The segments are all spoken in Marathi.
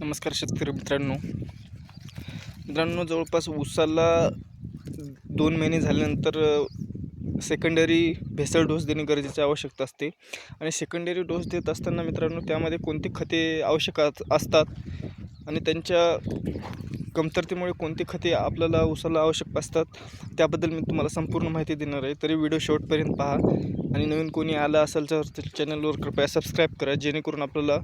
नमस्कार शेतकरी मित्रांनो. मित्रांनो जवळपास ऊसाला दोन महिने झाल्यानंतर सेकंडरी भेसळ डोस देणे गरजेची आवश्यकता असते. आणि सेकंडरी डोस देत असताना मित्रांनो त्यामध्ये कोणती खते आवश्यक अस- असतात? आणि त्यांच्या कमतरतेमुळे कोणती खते आपल्याला ऊसाला आवश्यक असतात? त्याबद्दल मी तुम्हाला संपूर्ण माहिती देणार आहे. तरी व्हिडिओ शेवटपर्यंत पहा. आणि नवीन कोणी आलं असेल तर चॅनलवर कृपया सबस्क्राईब करा जेणेकरून आपल्याला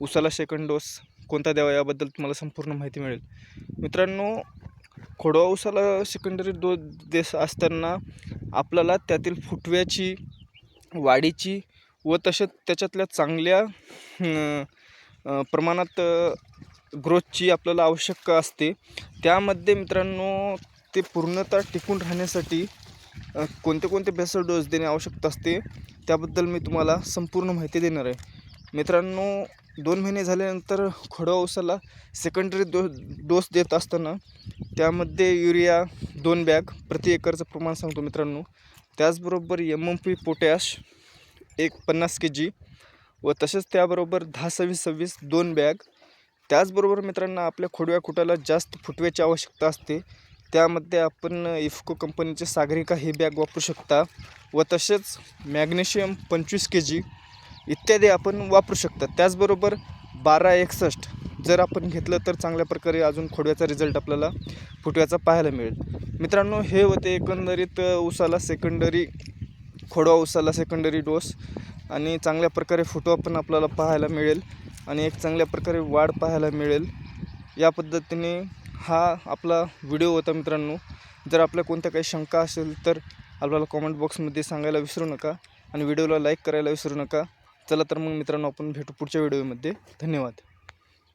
ऊसाला सेकंड डोस कोणता द्यावा याबद्दल तुम्हाला संपूर्ण माहिती मिळेल. मित्रांनो खोडवा उसाला सेकंडरी डोस देस असताना आपल्याला त्यातील फुटव्याची वाढीची व तसेच त्याच्यातल्या चांगल्या प्रमाणात ग्रोथची आपल्याला आवश्यकता असते. त्यामध्ये मित्रांनो ते पूर्णतः टिकून राहण्यासाठी कोणते कोणते बेसल डोस देणे आवश्यकता असते त्याबद्दल मी तुम्हाला संपूर्ण माहिती देणार आहे. मित्रांनो दोन महिने झाल्यानंतर खोडवा उसाला सेकंडरी डो डोस देत असताना त्यामध्ये युरिया दोन बॅग प्रति एकरचं प्रमाण सांगतो मित्रांनो. त्याचबरोबर एम एम पी पोटॅश एक पन्नास के जी व तसेच त्याबरोबर दहा सव्वीस सव्वीस दोन बॅग त्याचबरोबर मित्रांनो आपल्या खोडव्या खुटाला जास्त फुटव्याची आवश्यकता असते. त्यामध्ये आपण इफ्को कंपनीचे सागरिका ही बॅग वापरू शकता व तसेच मॅग्नेशियम पंचवीस के जी इत्यादी आपण वापरू शकता त्याचबरोबर बारा एकसष्ट जर आपण घेतलं तर चांगल्या प्रकारे अजून खोडव्याचा रिझल्ट आपल्याला फुटव्याचा पाहायला मिळेल. मित्रांनो हे होते एकंदरीत ऊसाला सेकंडरी खोडवा उसाला सेकंडरी डोस आणि चांगल्या प्रकारे फुटवा पण आपल्याला पाहायला मिळेल आणि एक चांगल्या प्रकारे वाढ पाहायला मिळेल. या पद्धतीने हा आपला व्हिडिओ होता मित्रांनो. जर आपल्या कोणत्या काही शंका असेल तर आपल्याला कॉमेंट बॉक्समध्ये सांगायला विसरू नका आणि व्हिडिओला लाईक करायला विसरू नका. चला तर मग मित्रांनो आपण भेटू पुढच्या व्हिडिओमध्ये. धन्यवाद.